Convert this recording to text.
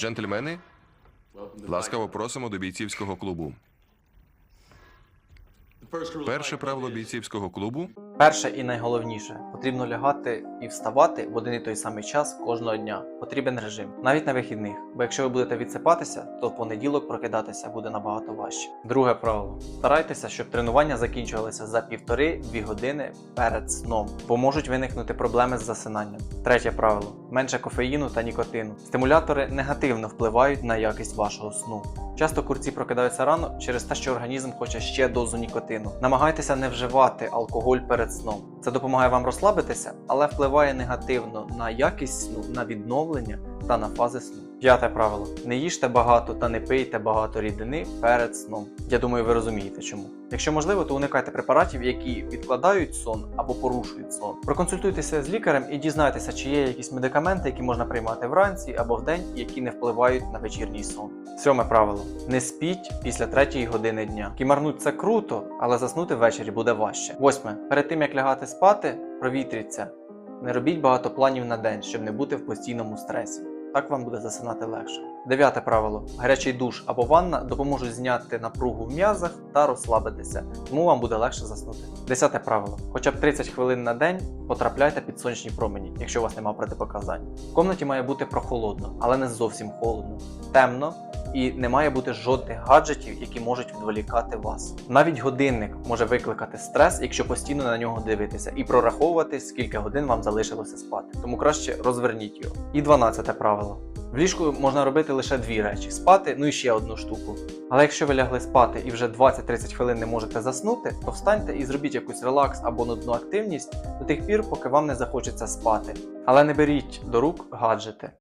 Джентльмени, ласкаво просимо до бійцівського клубу. Перше правило бійцівського клубу Перше і найголовніше потрібно лягати і вставати в один і той самий час кожного дня. Потрібен режим, навіть на вихідних. Бо якщо ви будете відсипатися, то в понеділок прокидатися буде набагато важче. Друге правило: старайтеся, щоб тренування закінчувалися за півтори-дві години перед сном, бо можуть виникнути проблеми з засинанням. Третє правило: менше кофеїну та нікотину. Стимулятори негативно впливають на якість вашого сну. Часто курці прокидаються рано через те, що організм хоче ще дозу нікотину. Намагайтеся не вживати алкоголь перед сном. Це допомагає вам розслабитися, але впливає негативно на якість сну, на відновлення та на фази сну. П'яте правило: не їжте багато та не пийте багато рідини перед сном. Я думаю, ви розумієте чому. Якщо можливо, то уникайте препаратів, які відкладають сон або порушують сон. Проконсультуйтеся з лікарем і дізнайтеся, чи є якісь медикаменти, які можна приймати вранці або вдень, які не впливають на вечірній сон. Сьоме правило: не спіть після третьої години дня. Кімарнуть це круто, але заснути ввечері буде важче. Восьме. Перед тим як лягати спати, провітріться. Не робіть багато планів на день, щоб не бути в постійному стресі. Так вам буде засинати легше. Дев'яте правило: гарячий душ або ванна допоможуть зняти напругу в м'язах та розслабитися, тому вам буде легше заснути. Десяте правило: хоча б 30 хвилин на день потрапляйте під сонячні промені, якщо у вас немає протипоказань. В комнаті має бути прохолодно, але не зовсім холодно, темно і не має бути жодних гаджетів, які можуть відволікати вас. Навіть годинник може викликати стрес, якщо постійно на нього дивитися, і прораховувати, скільки годин вам залишилося спати. Тому краще розверніть його. І 12 правило. В ліжку можна робити лише дві речі: спати, ну і ще одну штуку. Але якщо ви лягли спати і вже 20-30 хвилин не можете заснути, то встаньте і зробіть якусь релакс або нудну активність до тих пір, поки вам не захочеться спати. Але не беріть до рук гаджети.